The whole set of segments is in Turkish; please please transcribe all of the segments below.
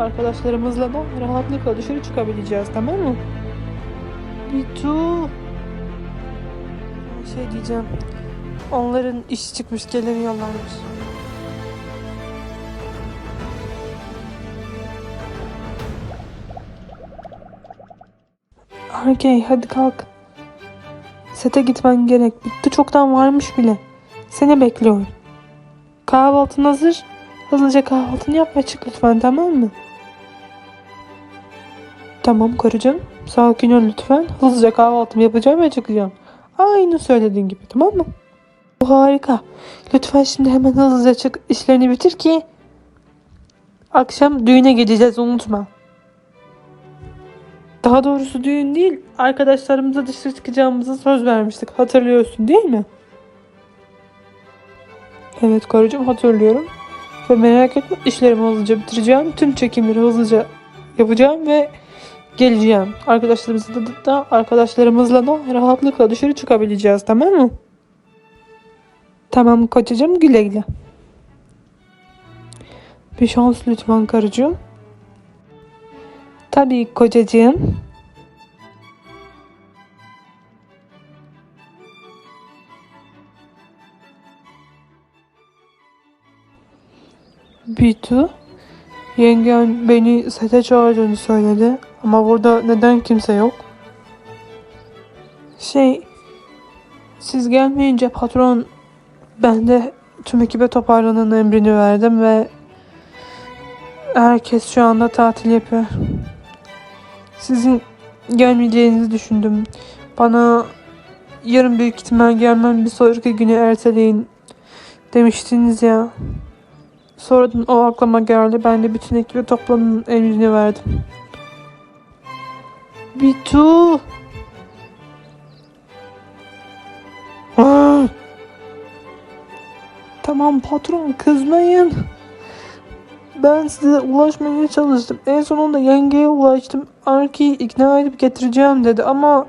arkadaşlarımızla da rahatlıkla dışarı çıkabileceğiz tamam mı? Bitu. Şey diyeceğim. Onların iş çıkmış gelemiyorlarmış. Arkey hadi kalk. Sete gitmen gerek. Bitti çoktan varmış bile. Seni bekliyor. Kahvaltın hazır. Hızlıca kahvaltını yap ve çık lütfen tamam mı? Tamam karıcığım. Sakin ol lütfen. Hızlıca kahvaltımı yapacağım ve çıkacağım. Aynı söylediğin gibi tamam mı? Bu harika. Lütfen şimdi hemen hızlıca çık. işlerini bitir ki akşam düğüne gideceğiz unutma. Daha doğrusu düğün değil, arkadaşlarımıza dışarı çıkacağımıza söz vermiştik. Hatırlıyorsun değil mi? Evet karıcığım hatırlıyorum. Ve merak etme işlerimi hızlıca bitireceğim. Tüm çekimleri hızlıca yapacağım ve geleceğim. Arkadaşlarımızla da, da arkadaşlarımızla da rahatlıkla dışarı çıkabileceğiz tamam mı? Tamam kocacığım güle güle. Bir şans lütfen karıcığım. Tabii kocacığım. Bitu, yengen beni sete çağırdığını söyledi ama burada neden kimse yok? Şey, siz gelmeyince patron ben de tüm ekibe toparlanın emrini verdim ve herkes şu anda tatil yapıyor. Sizin gelmeyeceğinizi düşündüm. Bana yarın büyük ihtimal gelmem bir sonraki günü erteleyin demiştiniz ya. Sonradan o aklıma geldi. Ben de bütün ekibe toplanın emrini verdim. Bitu. Aa! Tamam patron kızmayın. Ben size ulaşmaya çalıştım. En sonunda yengeye ulaştım. Arki'yi ikna edip getireceğim dedi ama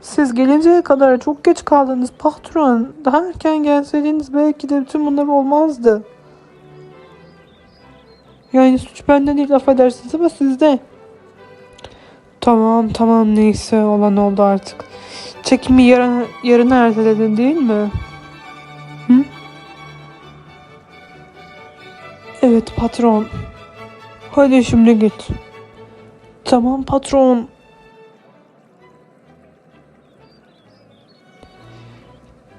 siz gelinceye kadar çok geç kaldınız patron. Daha erken gelseydiniz belki de bütün bunlar olmazdı. Yani suç bende değil affedersiniz ama sizde. Tamam tamam neyse olan oldu artık. Çekimi yarın, yarına erteledin değil mi? Hı? Evet patron. Hadi şimdi git. Tamam patron.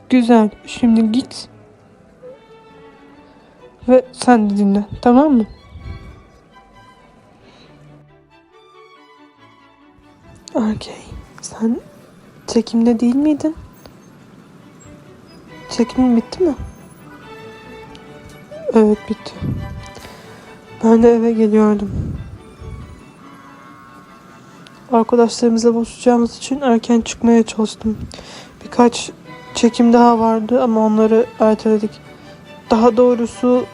Güzel. Şimdi git. Ve sen de dinle. Tamam mı? Okey. Sen çekimde değil miydin? Çekimin bitti mi? Evet bitti. Ben de eve geliyordum. Arkadaşlarımızla buluşacağımız için erken çıkmaya çalıştım. Birkaç çekim daha vardı ama onları erteledik. Daha doğrusu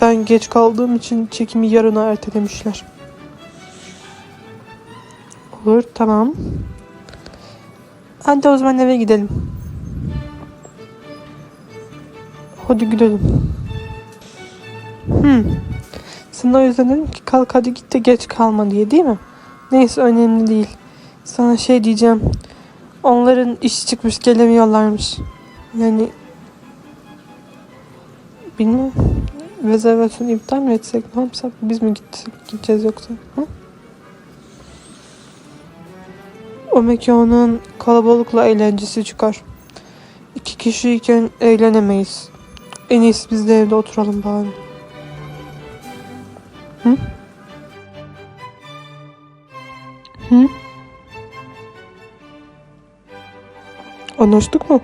ben geç kaldığım için çekimi yarına ertelemişler. Olur tamam. Hadi o zaman eve gidelim. Hadi gidelim. Hmm. Sana o yüzden dedim ki kalk hadi git de geç kalma diye değil mi? Neyse önemli değil. Sana şey diyeceğim. Onların iş çıkmış gelemiyorlarmış. Yani bilmem. Rezervasyonu iptal mi etsek ne yapsak? Biz mi gitsek, gideceğiz yoksa? Hı? O mekanın kalabalıkla eğlencesi çıkar. İki kişiyken eğlenemeyiz. En iyisi biz de evde oturalım bari. Hı? Hı? Anlaştık mı?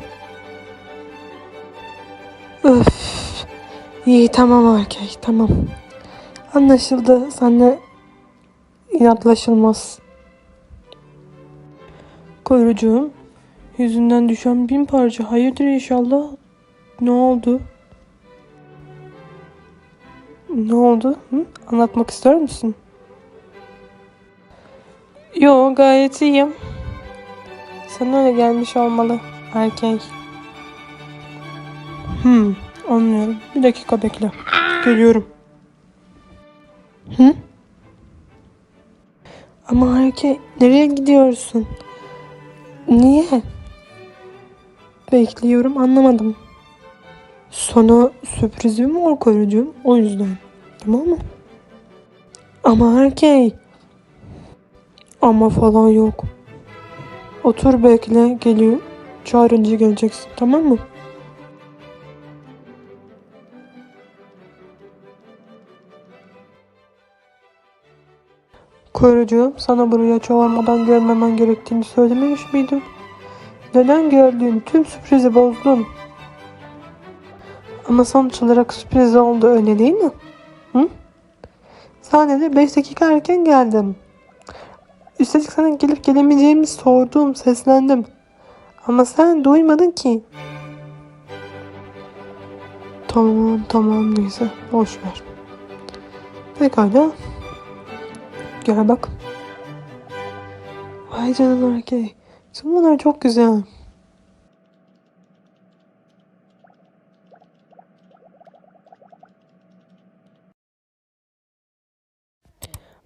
Öf. İyi tamam erkek tamam. Anlaşıldı. Senle inatlaşılmaz. Koyucuğum. Yüzünden düşen bin parça. Hayırdır inşallah. Ne oldu? Ne oldu? Hı? Anlatmak ister misin? Yo gayet iyiyim. Sana öyle gelmiş olmalı erkek. Hmm, anlıyorum. Bir dakika bekle. Geliyorum. Hı? Ama Harike nereye gidiyorsun? Niye? Bekliyorum anlamadım. Sana sürprizim var karıcığım o yüzden. Tamam mı? Ama Harike. Ama falan yok. Otur bekle geliyor. Çağırınca geleceksin tamam mı? Karıcığım sana buraya çağırmadan gelmemen gerektiğini söylememiş miydim? Neden geldin? Tüm sürprizi bozdun. Ama sonuç olarak sürpriz oldu öyle değil mi? Hı? Sadece 5 dakika erken geldim. Üstelik sana gelip gelemeyeceğimi sordum, seslendim. Ama sen duymadın ki. Tamam tamam neyse boş ver. Pekala. Gel bak. Vay canına erkeği. Tüm bunlar çok güzel.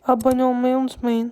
Abone olmayı unutmayın.